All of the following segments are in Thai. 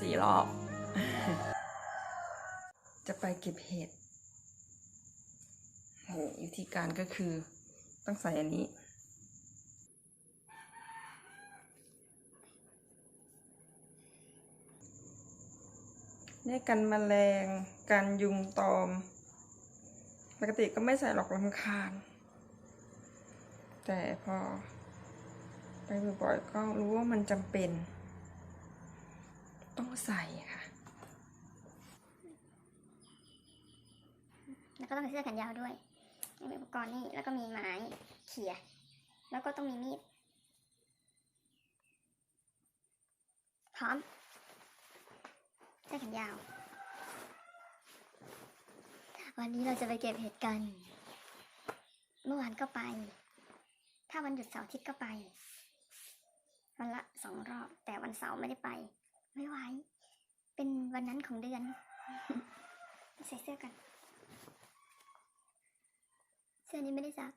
สี่รอบ จะไปเก็บเห็ดวิธีการก็คือต้องใส่อันนี้ นี่กันแมลงกันยุงตอม ปกติก็ไม่ใส่หรอกลำคาญ แต่พอไปบ่อยๆก็รู้ว่ามันจำเป็น ต้องใส่ค่ะ แล้วก็ต้องใส่เสื้อแขนยาวด้วยมีอุปกรณ์นี่ แล้วก็มีไม้เขี่ย แล้วก็ต้องมีมีด พร้อมเสื้อแขนยาว วันนี้เราจะไปเก็บเห็ดกัน เมื่อวานก็ไป ถ้าวันหยุดเสาร์อาทิตย์ก็ไป วันละสองรอบ แต่วันเสาร์ไม่ได้ไป ไม่ไหว เป็นวันนั้นของเดือน ใส่เสื้อกัน เสื้อนี้ไม่ได้ซัก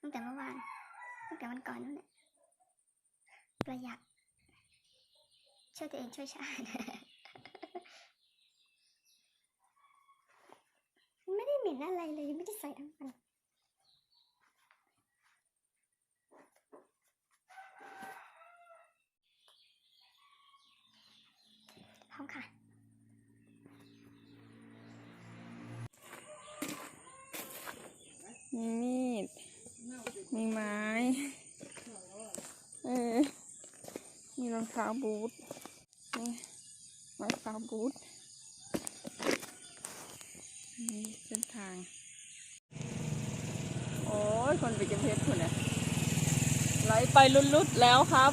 ตั้งแต่เมื่อวาน ตั้งแต่วันก่อนนั่นแหละประหยัด ช่วยตัวเองช่วยชาติ ไม่ได้เหม็นอะไรเลย ไม่ได้ใส่ทั้งวันพร้อมค่ะ มีมีด มีไม้ เออ มีรองเท้าบูทนี่รองเท้าบูทนี่เส้นทาง โอ้ย คนไปเก็บเพชรคุณเนี่ยไหลไปลุดๆแล้วครับ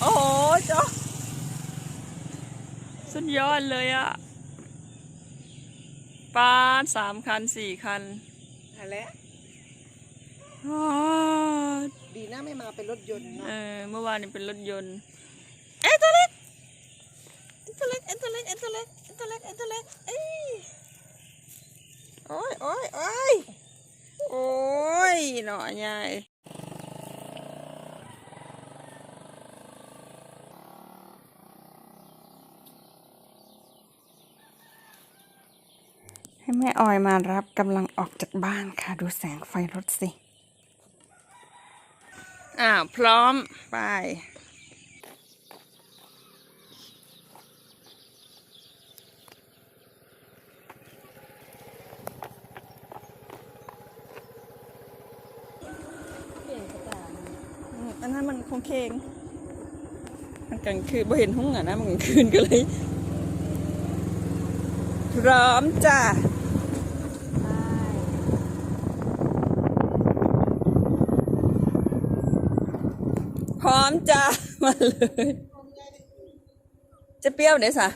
โอ้โหเจ้าสุดยอดเลยอะปาดสามคันสี่คันอะไรอ๋อดี นะไม่มาเป็นรถยนต์เอเนาะอเมื่อวานนี้เป็นรถยนต์เอ้ยตัวเล็กตัวเล็กเอ้ยตัวเล็กเอ้ยตัวเล็กเอ้ยตัวเล็กเอ้ยตัวเล็กเอ้ยโอ้ยโอ้ยโอ้ยโอ้ยหน่อยใหญ่ให้แม่ออยมารับกำลังออกจากบ้านค่ะ ดูแสงไฟรถสิ อ่าพร้อม ไปอืมอันนั้นมันคงเคงมันกลางคืนบ่เห็นหุ้งอะนะ มันกลางคืนก็เลย พร้อมจ้ะ ร้อมจ้ะมาเลยจะเปรี้ยวเดี๋ยวสะ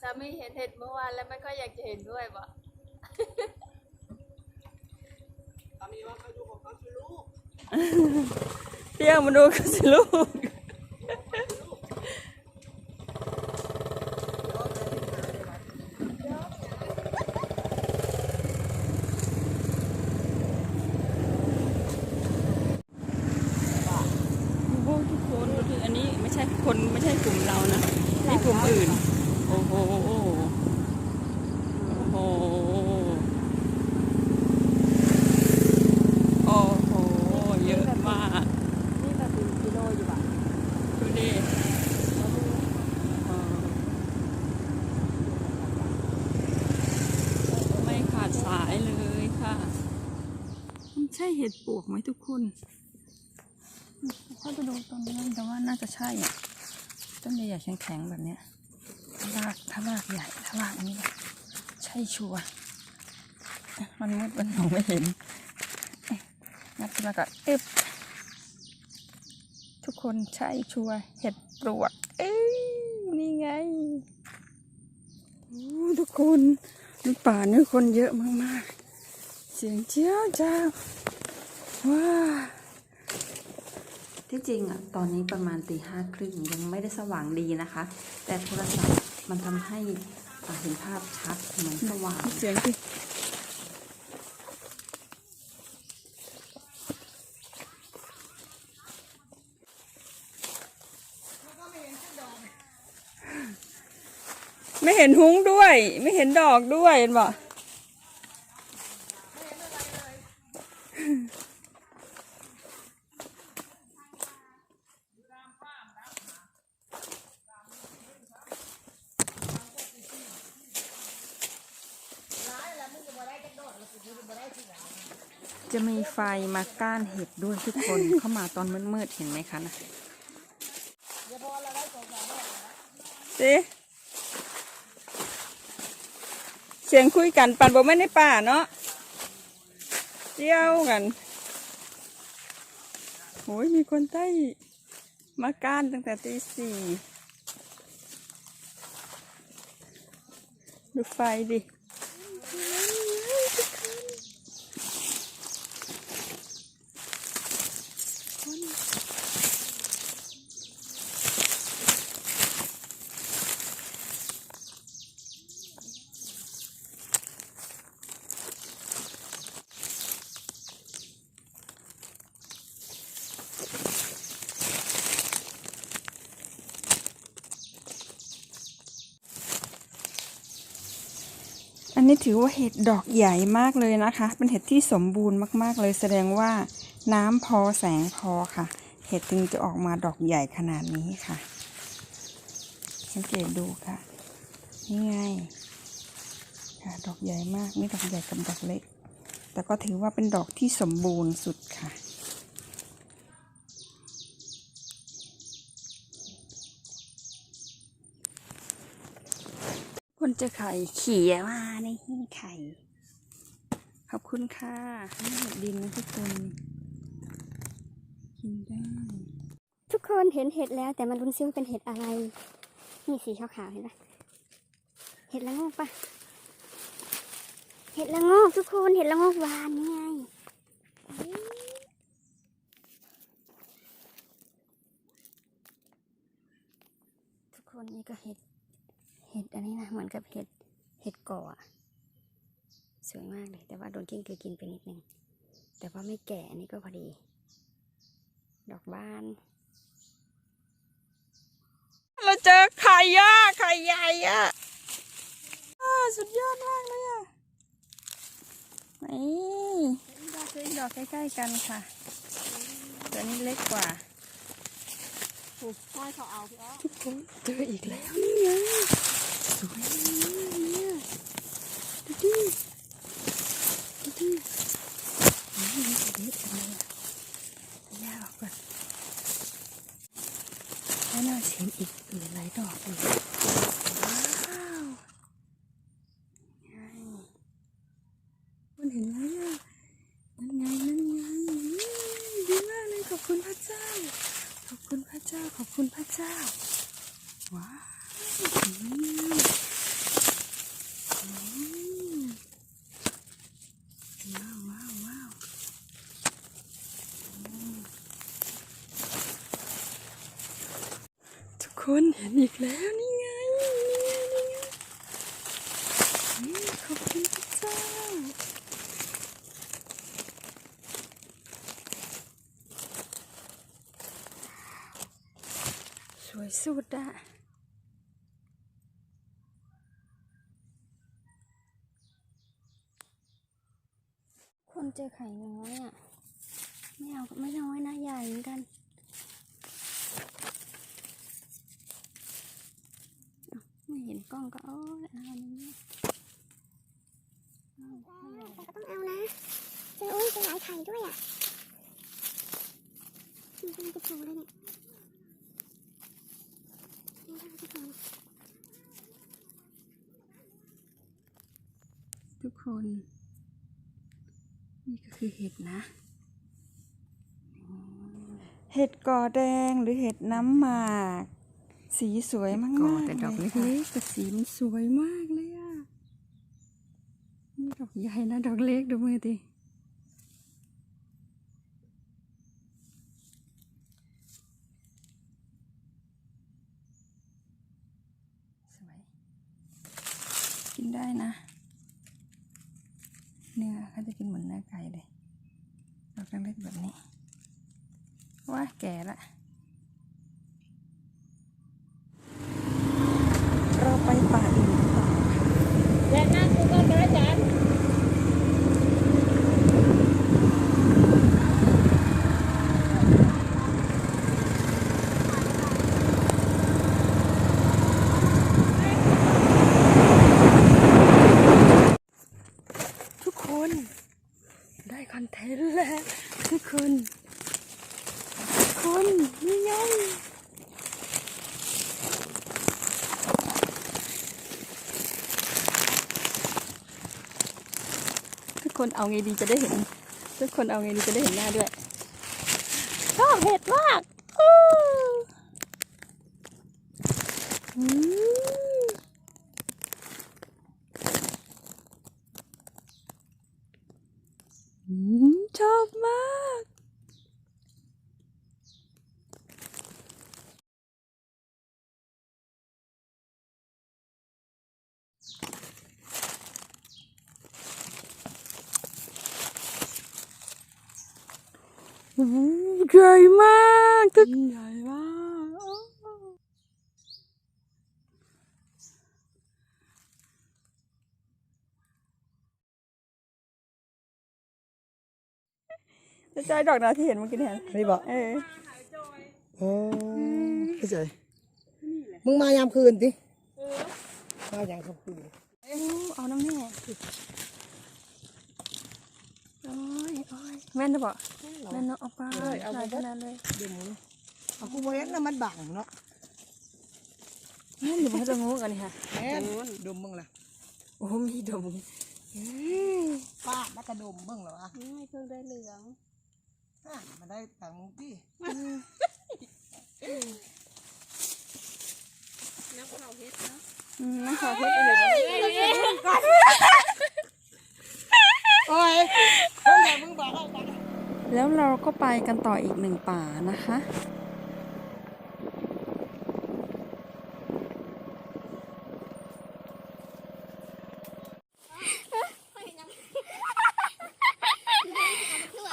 สามีเห็นเห็ดเมื่อวานแล้วไม่ค่อยอยากจะเห็นด้วยบ่สามีว่าเขาดูของเขาคือลูกเปรี้ยวมาดูกันสิลูก โอ้ทุกคนดูดิอันนี้ไม่ใช่คนไม่ใช่กลุ่มเรานะนี่กลุ่มอื่น โอ้โห โอ้โห โอ้โห เยอะมาก นี่มาถึงกิโลอยู่ป่ะ ดูดิเออไม่ขาดสายเลยค่ะ มัน ใช่เห็ดปวกไหมทุกคนเขาจะดูต้นนี้แต่ว่าน่าจะใช่อะต้นใหญ่ๆแข็งๆแบบเนี้ยถ้ารากถ้ารากใหญ่ถ้ารากอันนี้ใช่ชัวร์มันมืดมันมองไม่เห็นเอ๊ะงัดขึ้นมาก่อนอึบทุกคนใช่ชัวร์เห็ดปลวก เอ้ยนี่ไงทุกคนในป่านี่คนเยอะมากๆ เสียงเจ้าเจ้า ที่จริงอะตอนนี้ประมาณตีห้าครึ่งยังไม่ได้สว่างดีนะคะ แต่โทรศัพท์มันทำให้อ่าเห็นภาพชัดเหมือนสว่างเสียงที่ไม่เห็นหุ้งด้วย ไม่เห็นดอกด้วยเห็นบ่ จะมีไฟมาก้านเห็ดด้วยทุกคน เข้ามาตอนมืดๆเห็นไหมคะนะสิเสียงคุยกันปั่นบ่แม่ในป่าเนาะเที่ยวกันโอ้ยมีคนใต้มาก้านตั้งแต่ตีสี่ดูไฟดิ นนี้ถือว่าเห็ดดอกใหญ่มากเลยนะคะ เป็นเห็ดที่สมบูรณ์มากๆ เลยแสดงว่าน้ำพอแสงพอค่ะ เห็ดจึงจะออกมาดอกใหญ่ขนาดนี้ค่ะ สังเกตดูค่ะ นี่ไงค่ะดอกใหญ่มากนี่ดอกใหญ่กับดอกเล็ก แต่ก็ถือว่าเป็นดอกที่สมบูรณ์สุดค่ะ คนจะไข่เขี่ยมาในที่ไข่ ขอบคุณค่ะให้เห็ดดินนะทุกคน กินได้ ทุกคนเห็นเห็ดแล้วแต่มันรุนซิว่าเป็นเห็ดอะไร นี่สีขาวๆเห็นปะเห็ดละโงกปะเห็ดละโงกทุกคนเห็ดละโงกหวานนี่ไงทุกคนนี่ก็เห็ด เห็ดอันนี้นะเหมือนกับเห็ดเห็ดก่ออะสวยมากเลย แต่ว่าโดนกิ้งคือกินไปนิดนึง แต่ว่าไม่แก่อันนี้ก็พอดี ดอกบาน เราเจอไข่ย่าไข่ใหญ่อะอ้าสุดยอดมากเลยอะนี่ดอกเล็กดอกใกล้ๆกันค่ะตัวนี้เล็กกว่าก้อยเขาเอาพี่อ้อทุกคนเจออีกแล้วนี่ไง สวยมากเนี่ยดูดิดูดินี่เด็ดจังเลยอะเอาย่าออกก่อนแล้วน่าเห็นอีกหลายดอกเลยว้าวไงคุณเห็นไหมอะนั่นไงนั่นไงนี่ดีมากเลยขอบคุณพระเจ้า ขอบคุณพระเจ้า ขอบคุณพระเจ้า ว้าวอืมอืมว้าวว้าวว้าวอืมทุก คนเห็นอีกแล้วนี่ไงนี่ไงนี่ไงนี่ขอบคุณพระเจ้าสวยสุดอะคนเจอไข่น้อยอะไม่เอาไม่น้อยนะใหญ่เหมือนกันอ้าว ไม่เห็นกล้องก็โอ้ยเอาอันนี้เอาเอาแต่ก็ต้องเอานะเจออุ้ยเจอหลายไข่ด้วยอะมันกำลังจะโผล่เลยเนี่ยมันกำลังจะโผล่ทุกคน นี่ก็คือเห็ดนะ เห็ดกอแดงหรือเห็ดน้ำหมาก สีสวยมากเลยแต่ดอกเล็กๆแต่สีมันสวยมากเลยอะนี่ดอกใหญ่นะดอกเล็กดูมือดิสวยกินได้นะ เนื้อเขาจะกินเหมือนเนื้อไก่เลยดอกเล็กแบบนี้ว่าแก่ละ ได้คอนเทนแล้วทุกคนทุกคนนี่ไงทุกคนเอาไงดีจะได้เห็น ทุกคนเอาไงดีจะได้เห็นหน้าด้วยชอบเห็ดมากอู้อืมอืม ชอบมากใหญ่มากทุกใหญ่มาก จะจอยดอกนาที่เห็นเมื่อกี้เนี่ยนี่บอกเออโอ้ไม่ใช่มึงมายามคืนสิมายามค่ำคืนเอ้าเอาน้ำแม่โอ้ยโอ้ยแม่นจะบอกแม่นเนาะเอาไปหลายขนาดเลยเดี๋ยวมึงเอากูบ่เห็นนะมันบังเนาะแม่นอยู่บนจะงูกันนี่ค่ะแม่นดมมึงล่ะโอ้มีดม ป้าดแล้วก็ดมมึงเหรอวะไม่เพิ่งได้เหลืองอะมาได้ตังค์ที่น้ำเขาเฮ็ดเนาะอืมน้ำขาวเพชรอื่นโอ้ยเฮ้ยมึงบอกเอาไปแล้วเราก็ไปกันต่ออีกหนึ่งป่านะคะ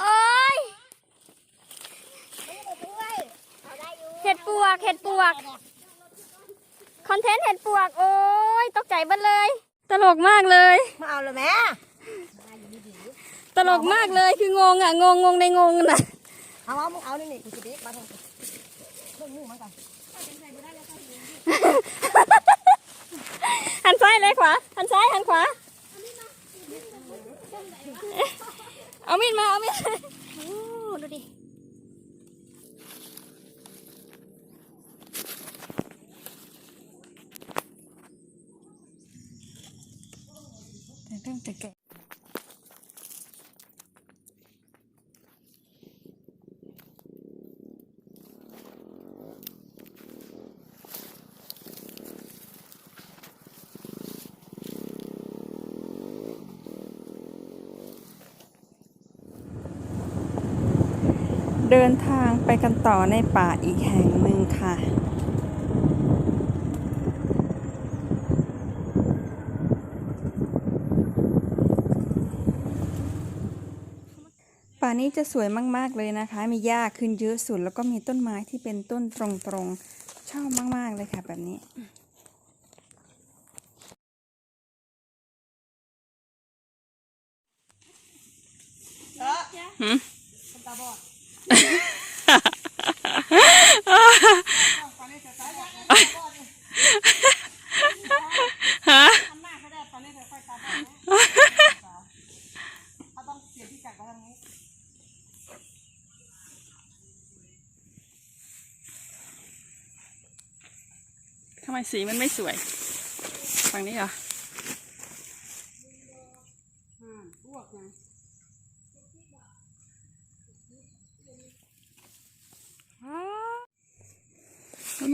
โอ้ยเห็ดปวกเห็ดปวก คอนเทนต์เห็ดปวก โอ้ยตกใจเบ้เลย ตลกมากเลย มาเอาเลยแม่ตลกมากเลยคืองงอะงงงงในงงน่ะเอาเอามึงเอานี่นี่กูจะดิมาทางเรื่องมึงมากันหันซ้ายเลยขวาหันซ้ายหันขวา เอามีดมาเอามีดโอ้ดูดิ เรื่องจะแกะ เดินทางไปกันต่อในป่าอีกแห่งหนึ่งค่ะ ป่านี้จะสวยมาก ๆ เลยนะคะ มีหญ้าขึ้นเยอะสุด แล้วก็มีต้นไม้ที่เป็นต้นตรงๆ ชอบมาก ๆ เลยค่ะแบบนี้หืมฮะเขาต้องเปลี่ยนที่กัด มาทางนี้ทำไมสีมันไม่สวย ฝั่งนี้เหรอเรา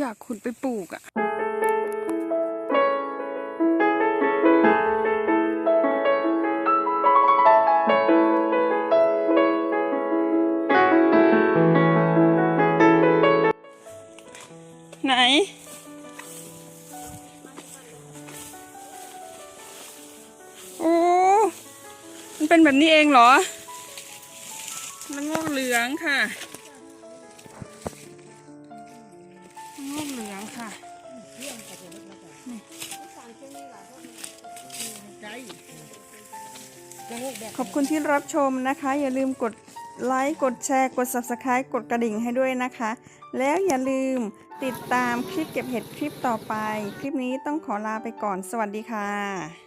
อยากขุดไปปลูกอะ่ะไหน โอ้ มันเป็นแบบนี้เองเหรอ มันงอกเหลืองค่ะ ขอบคุณที่รับชมนะคะ อย่าลืมกดไลค์กดแชร์กด Subscribe กดกระดิ่งให้ด้วยนะคะ แล้วอย่าลืมติดตามคลิปเก็บเห็ดคลิปต่อไป คลิปนี้ต้องขอลาไปก่อนสวัสดีค่ะ